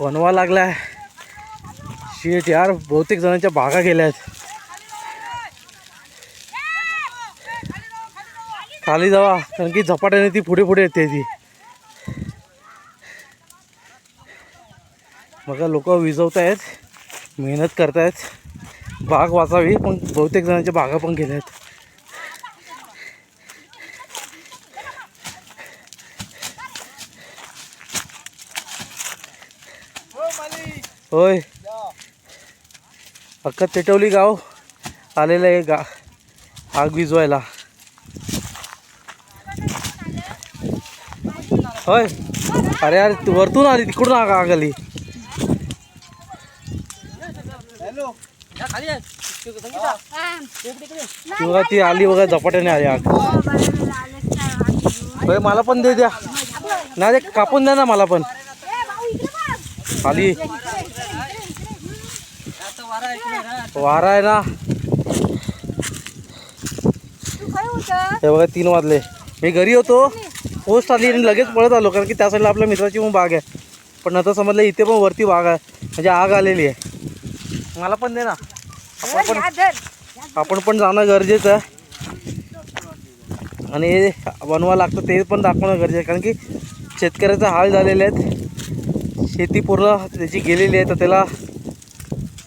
बनवा लागलाय. शेट यार बहुतेक जणांच्या बागा गेल्यात खाली जावा कारण की झपाट्याने ती पुढे पुढे येते ती. बघा लोक विजवतायत मेहनत करतायत. बाग वाचावी पण बहुतेक जणांच्या बागा पण गेल्या आहेत होय. अख्खा तेटवली गाव. आलेलं आहे गा आग विजवायला. होय. अरे अरे तू वरतून आली तिकडून आग आग आली ती आली बघा झपाट्याने आली आग. होय मला पण दे द्या. नाही ते कापून द्या ना मला पण. आली वारा आहे ना. हे बघा तीन वाजले. मी घरी होतो. पोस्ट आली आणि लगेच पळत आलो कारण की त्या साईडला आपल्या मित्राची पण बाग आहे. पण नंतर समजलं इथे पण वरती बाग आहे. म्हणजे आग आलेली आहे. मला पण दे ना. आपण पण आपण पण जाणं गरजेचं आहे. आणि हे बनवा लागतं ते पण दाखवणं गरजेचं आहे. कारण की शेतकऱ्याचा हाल झालेले आहेत. शेती पूर्ण त्याची गेलेली आहे तर त्याला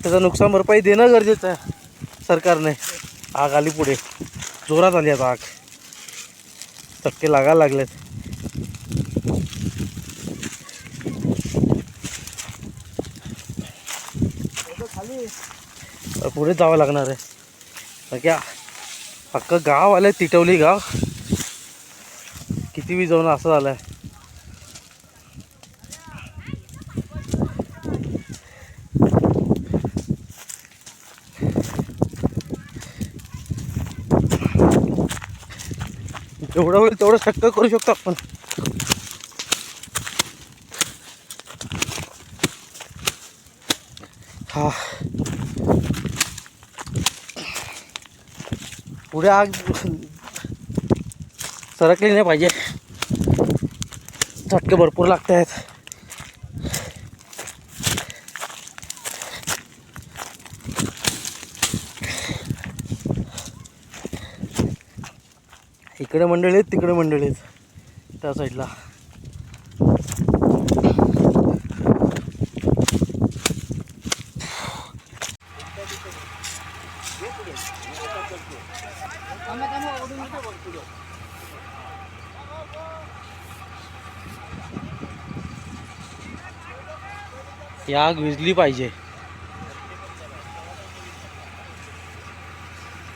त्याचं नुकसान भरपाई देणं गरजेचं आहे सरकारने. आग आली पुढे. जोरात आली आता आग. चक्के लागायला लागलेत. तर पुढे जावं लागणार आहे. क्या की अख्खं गाव आलं तिटवली गाव. किती विजवणं असं झालं आहे जेवढं होईल तेवढं शक्य करू शकतो आपण. हा. पुढे आग सरकली नाही पाहिजे. झटके भरपूर लागत आहेत इकडे मंडळी आहेत तिकडे मंडळी आहेत. त्या साईडला ही आग विजली पाहिजे.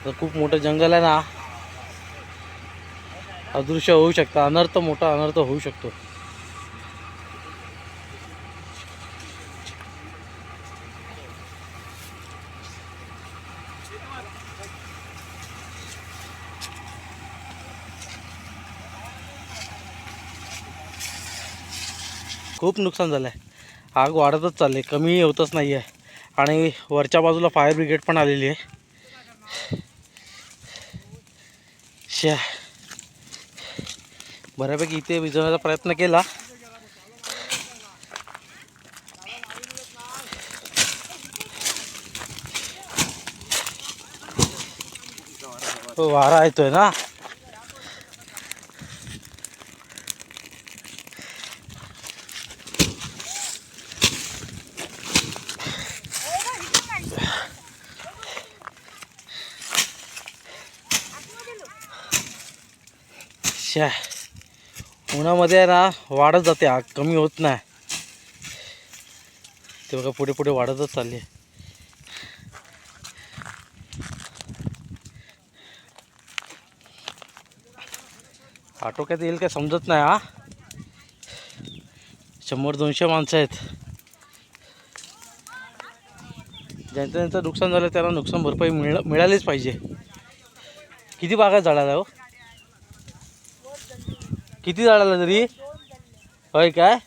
तर खूप मोठं जंगल आहे ना. अदृश्य होऊ शकतं. अनर्थ मोठा अनर्थ होऊ शकतो. खूप नुकसान झालं आहे आग वाढतच चालली. कमी होतच नाही आहे आणि वरच्या बाजूला फायर ब्रिगेड पण आलेली आहे. श्या. बऱ्यापैकी इथे विजवण्याचा प्रयत्न केला. हो, वारा येतोय ना? शा उन्हामध्ये आहे ना वाढत जाते आग कमी होत नाही. ते बघा पुढे पुढे वाढतच चालली आहे. आटोक्यात येईल काय समजत नाही हा? शंभर दोनशे माणसं आहेत. ज्यांचं ज्यांचं नुकसान झालं त्याला नुकसान भरपाई मिळ मिळालीच पाहिजे. किती बागा झाडाला हो? किती झाडाला तरी? होय काय?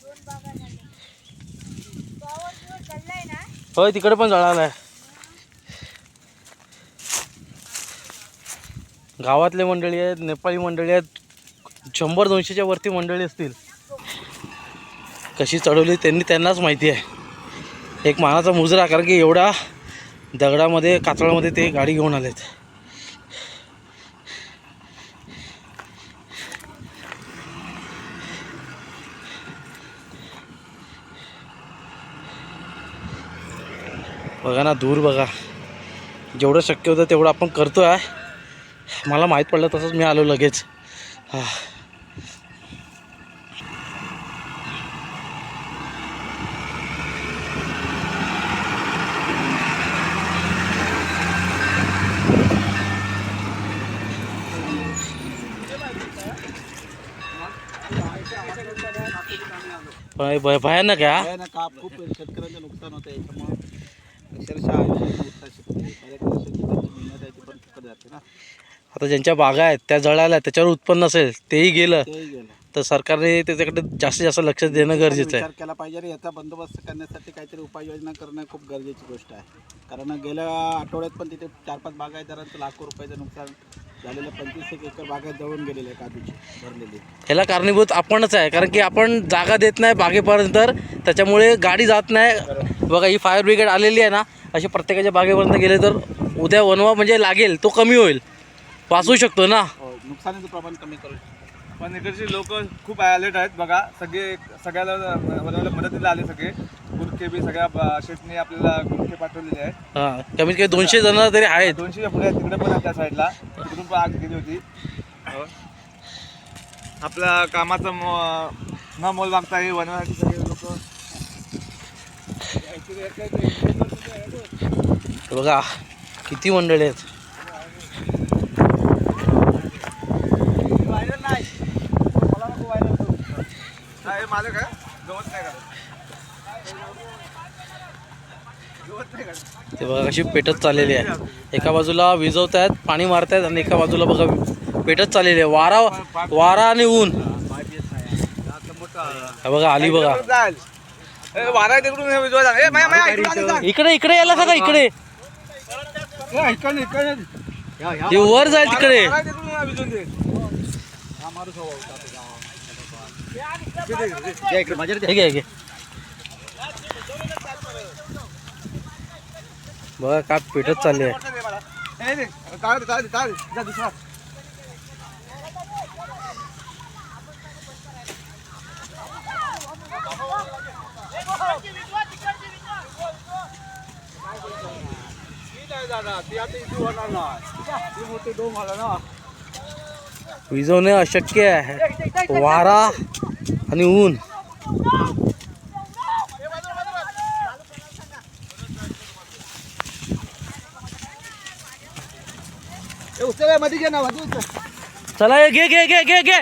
होय तिकडे पण जळाला आहे. गावातले मंडळी आहेत नेपाळी मंडळी आहेत शंभर दोनशेच्या वरती मंडळी असतील. कशी चढवली त्यांनी त्यांनाच माहिती आहे. एक मानाचा मुजरा कारण की एवढा दगडामध्ये कातळामध्ये ते गाडी घेऊन आलेत. बघा ना दूर बघा. जेवढं शक्य होतं तेवढं आपण करतो आहे मला माहीत पडलं तसंच मी आलो लगेच. हा. भयानक आहे खूप शेतकऱ्यांचं नुकसान होतं अक्षरशः आता ज्यांच्या बागा आहेत त्या जळाल्या त्याच्यावर उत्पन्न असेल तेही गेलं. तर सरकारने त्याच्याकडे जास्तीत जास्त लक्ष देणं गरजेचं आहे. केला पाहिजे आणि याचा बंदोबस्त करण्यासाठी काहीतरी उपाययोजना करणं खूप गरजेची गोष्ट आहे. कारण गेल्या आठवड्यात पण तिथे चार पाच बागायतदारांचं लाखो रुपयाचं नुकसान झालेलं पंचवीस एक एकर बागायत जळून गेलेले आहे काजूची भरलेली. ह्याला कारणीभूत आपणच आहे कारण की आपण जागा देत नाही बागेपर्यंत तर त्याच्यामुळे गाडी जात नाही. बघा ही फायर ब्रिगेड आलेली आहे ना अशी प्रत्येकाच्या बागेपर्यंत गेले तर उद्या वनवा म्हणजे लागेल तो कमी होईल. वाचू शकतो ना? हो, नुकसानीचं प्रमाण कमी करू शकतो. पण इकडचे लोक खूप अलर्ट आहेत बघा सगळे सगळ्याला बनवायला मदतीला आले सगळे. गुरखे बी सगळ्या ब- शेटने आपल्याला गुरखे पाठवलेले आहेत. हां कमीत कमी दोनशे जण तरी आहेत. दोनशेच्या पुढे आहेत तिकडे पण आहे त्या साईडला तिकडून पण आग गेली होती. आपल्या कामाचं म- न मोल मागता हे बनवण्यासाठी सगळे लोक बघा किती मंडळी आहेत. माझं काय गवत नाही करत ते बघा कशी पेटत चाललेली आहे. एका बाजूला विजवत आहेत पाणी मारत आहेत आणि एका बाजूला बघा पेटत चाललेली आहे. वारा वारा आणि ऊन. बघा आली बघा. इकडे इकडे यायला सगळं इकडे. ते वर जाईल तिकडे. हे घे हे घे बघा का पेटत चालली आहे दे मला. ए, दे. काढ दे, काढ दे, काढ दे. जा, दुसरा. ती नाही जाणार. ती आता इथे होणार नाही. बघा काप पेटत आला ना विजवणे अशक्य आहे. वारा आणि ऊन. चला हे घे घे घे घे घे.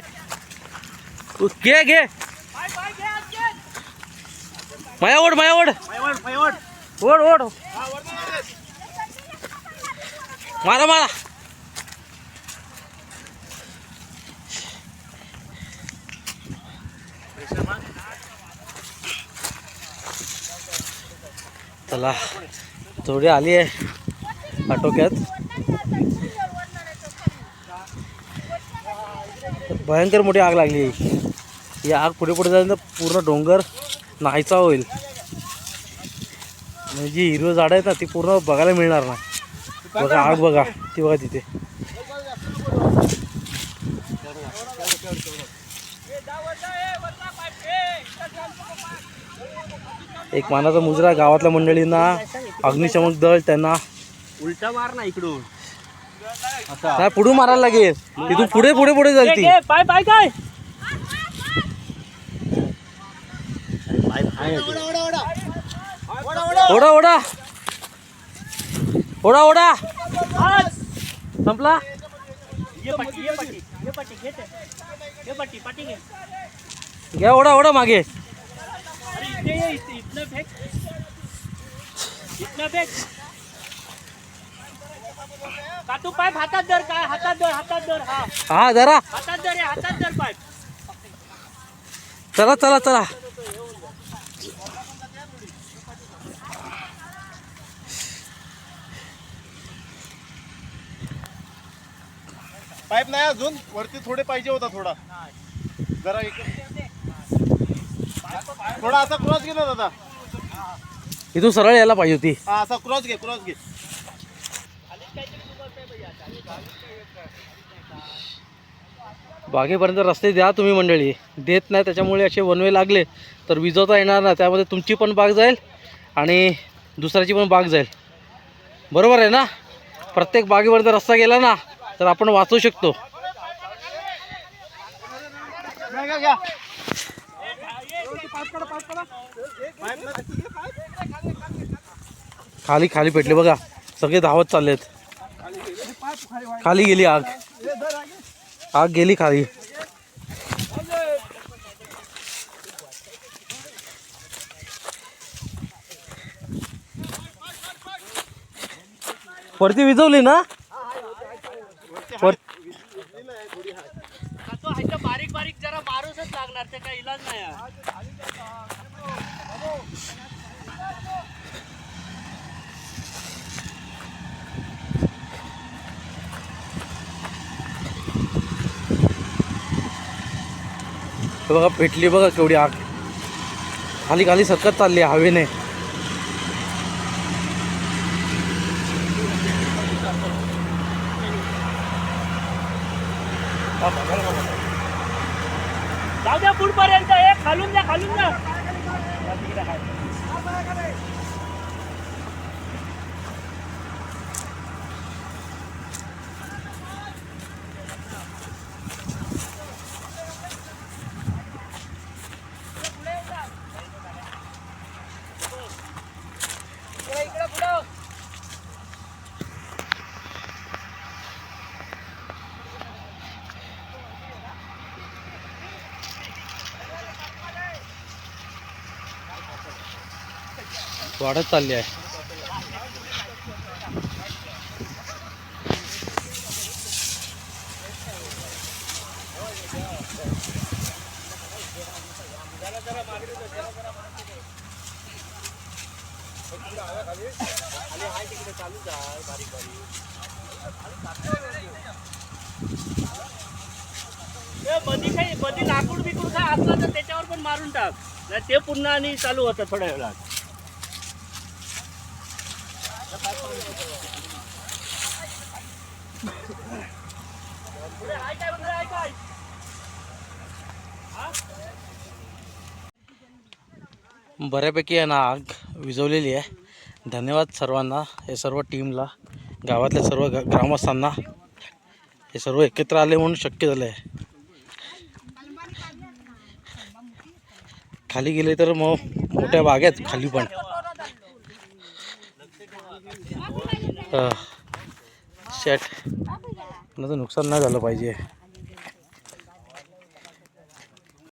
घे घे. माया ओढ माया ओढ. ओढ ओढ. मारा मारा. चला थोडी आली आहे आटोक्यात. भयंकर मोठी आग लागली. ही आग पुढे पुढे जाईल तर पूर्ण डोंगर नाहीचा होईल. म्हणजे जी हिरवं झाडं आहेत ना ती पूर्ण बघायला मिळणार नाही. बघा आग बघा ती बघा तिथे. एक मानाचा मुजरा गावातल्या मंडळींना. अग्निशमक दल त्यांना. उलटा मार ना इकडून. काय पुढे मारायला लागेल? तिथून पुढे पुढे पुढे जाईल ती. पाय पाय काय? ओढा ओढा. ओढा ओढा. संपला? ये पट्टी ये पट्टी ये पट्टी घे ते. ये पट्टी पट्टी घे. घ्या ओढा ओढा मागे. अरे इथे ये इथे इथनं फेक. इथनं फेक. पाईप हातात धर काय हातात धर हातात धर हा. हा जरा. हातात धर हातात धर पाईप चला चला चला. पाईप नाही अजून वरती थोडे पाहिजे होता थोडा. जरा एक थोडा असा क्रॉस घे ना दादा. इथून सरळ यायला पाहिजे होती. हा असा क्रॉस घे क्रॉस घे. बागेपर्यंत रस्ते द्या तुम्ही मंडळी. देत नाही त्याच्यामुळे असे वनवे लागले तर विजवता येणार ना त्यामध्ये तुमची पण बाग जाईल आणि दुसऱ्याची पण बाग जाईल. बरोबर आहे ना? प्रत्येक बागेपर्यंत रस्ता गेला ना तर आपण वाचू शकतो. खाली खाली पेटले बघा. सगळे धावत चाललेत. खाली गेली आग. आग गेली खाली. वरती विजवली ना वर का तो ह्याच्या बारीक बारीक जरा मारूनच लागणार ते काही इलाज नाही आहे. हे बघा पेटली बघा केवढी आग. खाली खाली सकत चालली आहे हवेने जाऊ द्या पुढपर्यंत हे खालून द्या खालून द्या वाढत चालली आहे. हे मधी काही मधी लाकूड बिकूड काय असलं तर त्याच्यावर पण मारून टाक. नाही ते पुन्हा आणि चालू होतं थोड्या वेळात पुढे आहे काय पुढे आहे काय बऱ्यापैकी आहे आग विझवलेली आहे. धन्यवाद सर्वांना हे सर्व टीमला गावातल्या सर्व ग ग्रामस्थांना. हे सर्व एकत्र आले म्हणून शक्य झालं आहे खाली गेले तर मग मोठ्या बाग आहेत खाली पण. शेट नुकसान नाही झालं पाहिजे.